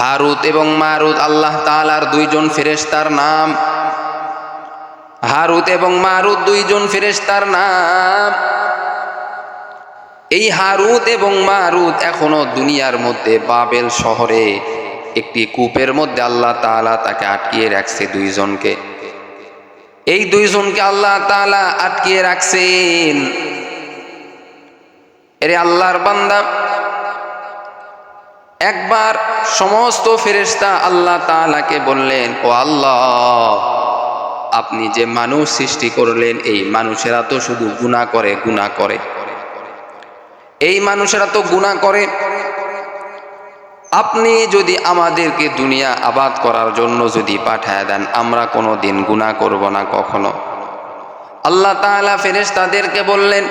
হারুত এবং মারুত আল্লাহ তালার দুইজন ফেরেশতার নাম। হারুত এবং মারুত দুইজন ফেরেশতার নাম। এই হারুত এবং মারুত এখনও দুনিয়ার মধ্যে বাবেল শহরে, একটি কূপের মধ্যে আল্লাহ তাআলা তাকে আটকিয়ে রাখছে দুইজনকে। এই দুইজনকে আল্লাহ তাআলা আটকিয়ে রাখছেন। এরে আল্লাহর বান্দা একবার সমস্ত ফেরেশতা আল্লাহ তাআলাকে বললেন, ও আল্লাহ, আপনি যে মানুষ সৃষ্টি করলেন, এই মানুষেরা তো শুধু গুনাহ করে গুনাহ করে। এই মানুষেরা তো গুনাহ করে। আপনি যদি আমাদেরকে দুনিয়া আবাদ করার জন্য যদি পাঠায় দেন, আমরা কোনো দিন গুণা করব না কখনো। আল্লাহ তাআলা ফেরেশতাদেরকে বললেন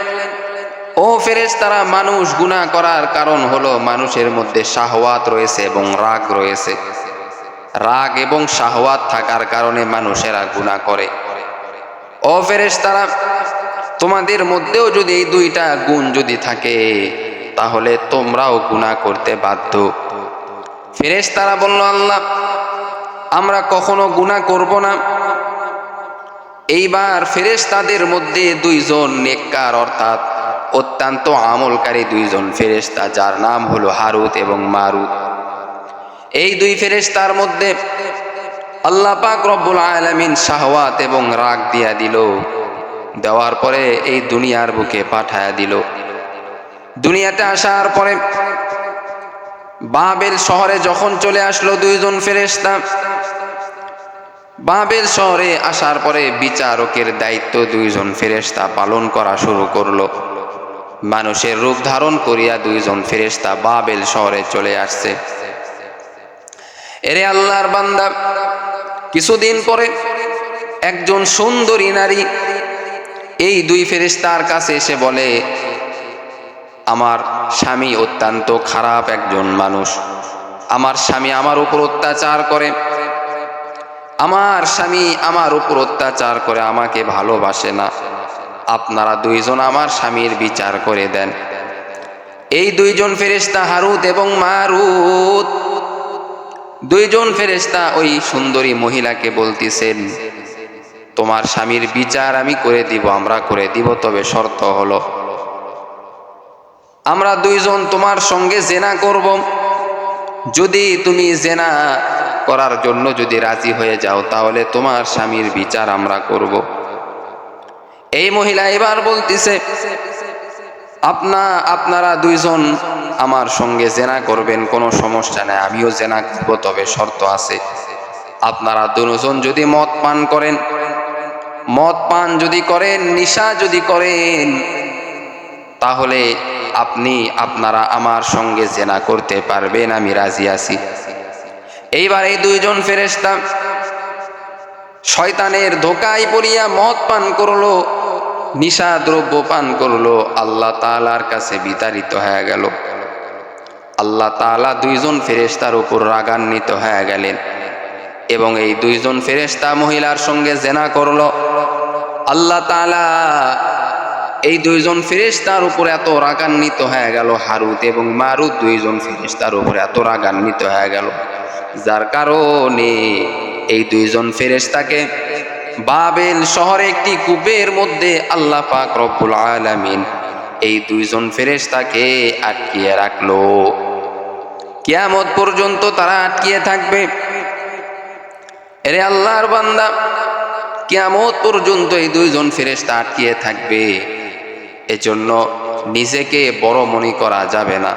ও ফেরেস তারা মানুষ গুনাহ করার কারণ হলো মানুষের মধ্যে শাহওয়াত রয়েছে এবং রাগ রয়েছে। রাগ এবং শাহওয়াত থাকার কারণে মানুষেরা গুনাহ করে। ও ফেরেস তারা তোমাদের মধ্যেও যদি এই দুইটা গুণ যদি থাকে, তাহলে তোমরাও গুনাহ করতে বাধ্য। ফেরেস তারা বলল, আল্লাহ, আমরা কখনো গুনাহ করব না। এইবার ফেরেস তাদের মধ্যে দুইজন নেককার, অর্থাৎ অত্যন্ত আমলকারী দুইজন ফেরেশতা, যার নাম হলো হারুত এবং মারুত। এই দুই ফেরেস্তার মধ্যে আল্লাহ পাক রব্বুল আলামিন শাহওয়াত এবং রাগ দিয়া দিল। দেওয়ার পরে এই দুনিয়ার বুকে পাঠায়া দিল। দুনিয়াতে আসার পরে বাবেল শহরে যখন চলে আসলো দুইজন ফেরেশতা, বাবেল শহরে আসার পরে বিচারকের দায়িত্ব দুইজন ফেরেশতা পালন করা শুরু করল। মানুষের রূপ ধারণ করিয়া দুইজন ফেরেশতা বাবেল শহরে চলে আসছে। এরে আল্লাহর বান্দা, কিছুদিন পরে একজন সুন্দরী নারী এই দুই ফেরেশতার কাছে এসে বলে, আমার স্বামী অত্যন্ত খারাপ একজন মানুষ। আমার স্বামী আমার উপর অত্যাচার করে। আমার স্বামী আমার উপর অত্যাচার করে, আমাকে ভালোবাসে না। আপনারা দুইজন আমার স্বামীর বিচার করে দেন। এই দুইজন ফেরেশতা হারুত এবং মারুত দুইজন ফেরেশতা ওই সুন্দরী মহিলাকে বলতেছেন, তোমার স্বামীর বিচার আমি করে দিব, আমরা করে দিব, তবে শর্ত হলো, আমরা দুইজন তোমার সঙ্গে জেনা করব। যদি তুমি জেনা করার জন্য যদি রাজি হয়ে যাও, তাহলে তোমার স্বামীর বিচার আমরা করব। এই মহিলা এবার বলতেছে, আপনা, আপনারা দুইজন আমার সঙ্গে জেনা করবেন, কোনো সমস্যা নেই, আমিও জেনা করব, তবে শর্ত আছে। আপনারা দুজন যদি মদ পান করেন, মদ পান যদি করেন, নিশা যদি করেন, তাহলে আপনি, আপনারা আমার সঙ্গে জেনা করতে পারবেন, আমি রাজি আছি। এইবার এই দুইজন ফেরেস্তা শয়তানের ধোকায় পড়িয়া মদ পান করল। নিশা দ্রব্য পান করল, আল্লাহ তালার কাছে বিতাড়িত হয়ে গেল। আল্লাহ তালা দুইজন ফেরেশতার উপর রাগান্বিত হয়ে গেলেন এবং এই দুইজন ফেরেশতা মহিলার সঙ্গে জেনা করল। আল্লাহ তালা এই দুইজন ফেরেশতার উপর এত রাগান্বিত হয়ে গেল, হারুত এবং মারুত দুইজন ফেরেশতার উপর এত রাগান্বিত হয়ে গেল। যার কারণে এই দুইজন ফেরেশতাকে বাবেল শহরে একটি কূপের মধ্যে আল্লাহ পাক রব্বুল আলামিন এই দুইজন ফেরেশতাকে আটকিয়ে রাখল। কিয়ামত পর্যন্ত তারা আটকিয়ে থাকবে। এরে আল্লাহর বান্দা, কিয়ামত পর্যন্ত এই দুইজন ফেরেশতা আটকিয়ে থাকবে। এজন্য নিজেকে বড় মনে করা যাবে না।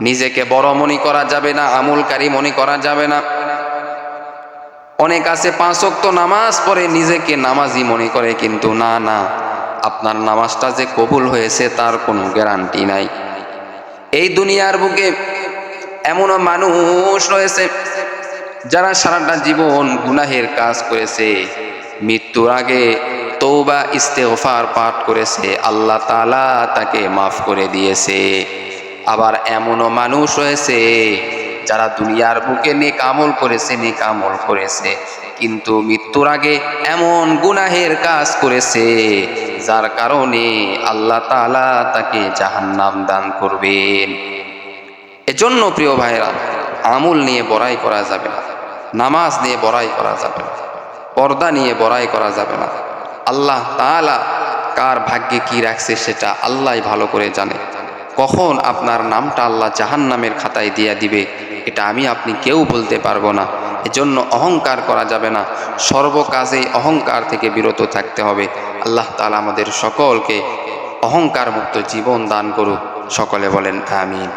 নিজেকে বড় মনে করা যাবে না, আমলকারী মনে করা যাবে না। অনেক আছে পাঁচ পাঁচক্ত নামাজ পড়ে নিজেকে নামাজি মনে করে, কিন্তু না না, আপনার নামাজটা যে কবুল হয়েছে তার কোনো গ্যারান্টি নাই। এই দুনিয়ার বুকে এমনও মানুষ রয়েছে যারা সারাটা জীবন গুনাহের কাজ করেছে, মৃত্যুর আগে তৌবা ইস্তেফার পাঠ করেছে, আল্লাহ তালা তাকে মাফ করে দিয়েছে। আবার এমনও মানুষ রয়েছে যারা দুনিয়ার বুকে নেক আমল করেছে, নেক আমল করেছে, কিন্তু মৃত্যুর আগে এমন গুনাহের কাজ করেছে, যার কারণে আল্লাহ তালা তাকে জাহান্নাম দান করবেন। এজন্য প্রিয় ভাইরা আমুল নিয়ে বড়াই করা যাবে না, নামাজ নিয়ে বড়াই করা যাবে না, পর্দা নিয়ে বড়াই করা যাবে না। আল্লাহ তাআলা কার ভাগ্যে কি রাখছে সেটা আল্লাহ ভালো করে জানে। কখন আপনার নামটা আল্লাহ জাহান্নামের খাতায় দিয়ে দিবে এটা আমি আপনি কেউ বলতে পারব না। এজন্য অহংকার করা যাবে না। সর্বকাজেই অহংকার থেকে বিরত থাকতে হবে। আল্লাহ তালা আমাদের সকলকে অহংকার মুক্ত জীবন দান করুক। সকলে বলেন, আমিন।